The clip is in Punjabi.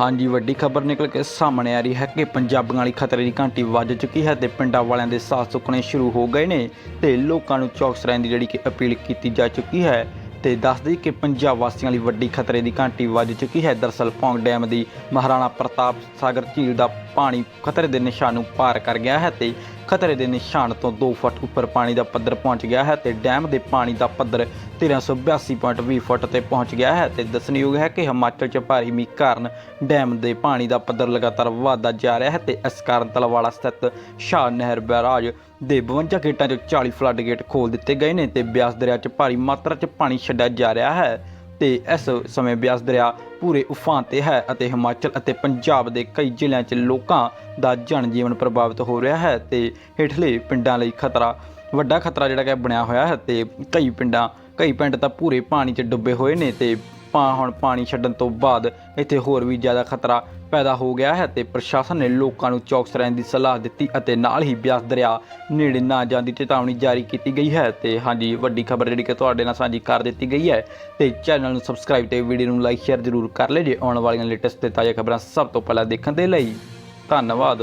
ਹਾਂਜੀ, ਵੱਡੀ ਖਬਰ ਨਿਕਲ ਕੇ ਸਾਹਮਣੇ ਆ ਰਹੀ ਹੈ ਕਿ ਪੰਜਾਬੀਆਂ ਲਈ ਖਤਰੇ ਦੀ ਘੰਟੀ ਵੱਜ ਚੁੱਕੀ ਹੈ ਤੇ ਪਿੰਡਾਂ ਵਾਲਿਆਂ ਦੇ ਸਾਹ ਸੁੱਕਣੇ ਸ਼ੁਰੂ ਹੋ ਗਏ ਨੇ ਤੇ ਲੋਕਾਂ ਨੂੰ ਚੌਕਸ ਰਹਿਣ ਦੀ ਜਿਹੜੀ ਕਿ ਅਪੀਲ ਕੀਤੀ ਜਾ ਚੁੱਕੀ ਹੈ ਤੇ ਦੱਸ ਦਈਏ ਕਿ ਪੰਜਾਬ ਵਾਸੀਆਂ ਲਈ ਵੱਡੀ ਖਤਰੇ ਦੀ ਘੰਟੀ ਵੱਜ ਚੁੱਕੀ ਹੈ। ਦਰਸਲ ਪੌਂਗ ਡੈਮ ਦੀ ਮਹਾਰਾਣਾ ਪ੍ਰਤਾਪ ਸਾਗਰ ਝੀਲ ਦਾ ਪਾਣੀ ਖਤਰੇ ਦੇ ਨਿਸ਼ਾਨ ਨੂੰ ਪਾਰ ਕਰ ਗਿਆ ਹੈ ਤੇ ਖਤਰੇ ਦੇ ਨਿਸ਼ਾਨ ਤੋਂ 2 ਫੁੱਟ ਉੱਪਰ ਪਾਣੀ ਦਾ ਪੱਧਰ ਪਹੁੰਚ ਗਿਆ ਹੈ ਤੇ ਡੈਮ ਦੇ ਪਾਣੀ ਦਾ ਪੱਧਰ 1382.20 ਫੁੱਟ ਤੇ ਪਹੁੰਚ ਗਿਆ ਹੈ ਤੇ ਦੱਸਣਯੋਗ ਹੈ ਕਿ ਹਿਮਾਚਲ 'ਚ ਭਾਰੀ ਮੀਂਹ ਕਾਰਨ ਡੈਮ ਦੇ ਪਾਣੀ ਦਾ ਪੱਧਰ ਲਗਾਤਾਰ ਵਧਦਾ ਜਾ ਰਿਹਾ ਹੈ ਤੇ ਇਸ ਕਾਰਨ ਤਲਵਾੜਾ ਸਥਿਤ ਸ਼ਾਹ ਨਹਿਰ ਬੈਰਾਜ ਦੇ 52 ਗੇਟਾਂ 'ਚੋਂ 40 ਫਲੱਡ ਗੇਟ ਖੋਲ ਦਿੱਤੇ ਗਏ ਨੇ ਤੇ ਬਿਆਸ ਦਰਿਆ 'ਚ ਭਾਰੀ ਮਾਤਰਾ 'ਚ ਪਾਣੀ ਛੱਡਿਆ ਜਾ ਰਿਹਾ ਹੈ। ਤੇ ਇਸ ਸਮੇਂ ਬਿਆਸ ਦਰਿਆ ਪੂਰੇ ਉਫਾਨ ਤੇ ਹੈ ਅਤੇ ਹਿਮਾਚਲ ਅਤੇ ਪੰਜਾਬ ਦੇ ਕਈ ਜ਼ਿਲ੍ਹਿਆਂ 'ਚ ਲੋਕਾਂ ਦਾ ਜਨ ਜੀਵਨ ਪ੍ਰਭਾਵਿਤ ਹੋ ਰਿਹਾ ਹੈ ਤੇ ਹੇਠਲੇ ਪਿੰਡਾਂ ਲਈ ਖਤਰਾ, ਵੱਡਾ ਖਤਰਾ ਜਿਹੜਾ ਕਿ ਬਣਿਆ ਹੋਇਆ ਹੈ ਤੇ ਕਈ ਪਿੰਡਾਂ, ਕਈ ਪਿੰਡ ਤਾਂ ਪੂਰੇ ਪਾਣੀ 'ਚ ਡੁੱਬੇ ਹੋਏ ਨੇ ਤੇ ਪਾ ਹੁਣ ਪਾਣੀ ਛੱਡਣ ਤੋਂ ਬਾਅਦ ਇੱਥੇ ਹੋਰ ਵੀ ਜ਼ਿਆਦਾ ਖਤਰਾ ਪੈਦਾ ਹੋ ਗਿਆ ਹੈ ਤੇ ਪ੍ਰਸ਼ਾਸਨ ਨੇ ਲੋਕਾਂ ਨੂੰ ਚੌਕਸ ਰਹਿਣ ਦੀ ਸਲਾਹ ਦਿੱਤੀ ਅਤੇ ਨਾਲ ਹੀ ਬਿਆਸ ਦਰਿਆ ਨੇੜੇ ਨਾ ਜਾਣ ਦੀ ਚੇਤਾਵਨੀ ਜਾਰੀ ਕੀਤੀ ਗਈ ਹੈ ਤੇ ਹਾਂਜੀ, ਵੱਡੀ ਖਬਰ ਜਿਹੜੀ ਕਿ ਤੁਹਾਡੇ ਨਾਲ ਸਾਂਝੀ ਕਰ ਦਿੱਤੀ ਗਈ ਹੈ ਤੇ ਚੈਨਲ ਨੂੰ ਸਬਸਕ੍ਰਾਈਬ ਤੇ ਵੀਡੀਓ ਨੂੰ ਲਾਈਕ ਸ਼ੇਅਰ ਜ਼ਰੂਰ ਕਰ ਲਿਓ ਜੇ ਆਉਣ ਵਾਲੀਆਂ ਲੇਟੈਸਟ ਤੇ ਤਾਜ਼ਾ ਖਬਰਾਂ ਸਭ ਤੋਂ ਪਹਿਲਾਂ ਦੇਖਣ ਦੇ ਲਈ ਧੰਨਵਾਦ।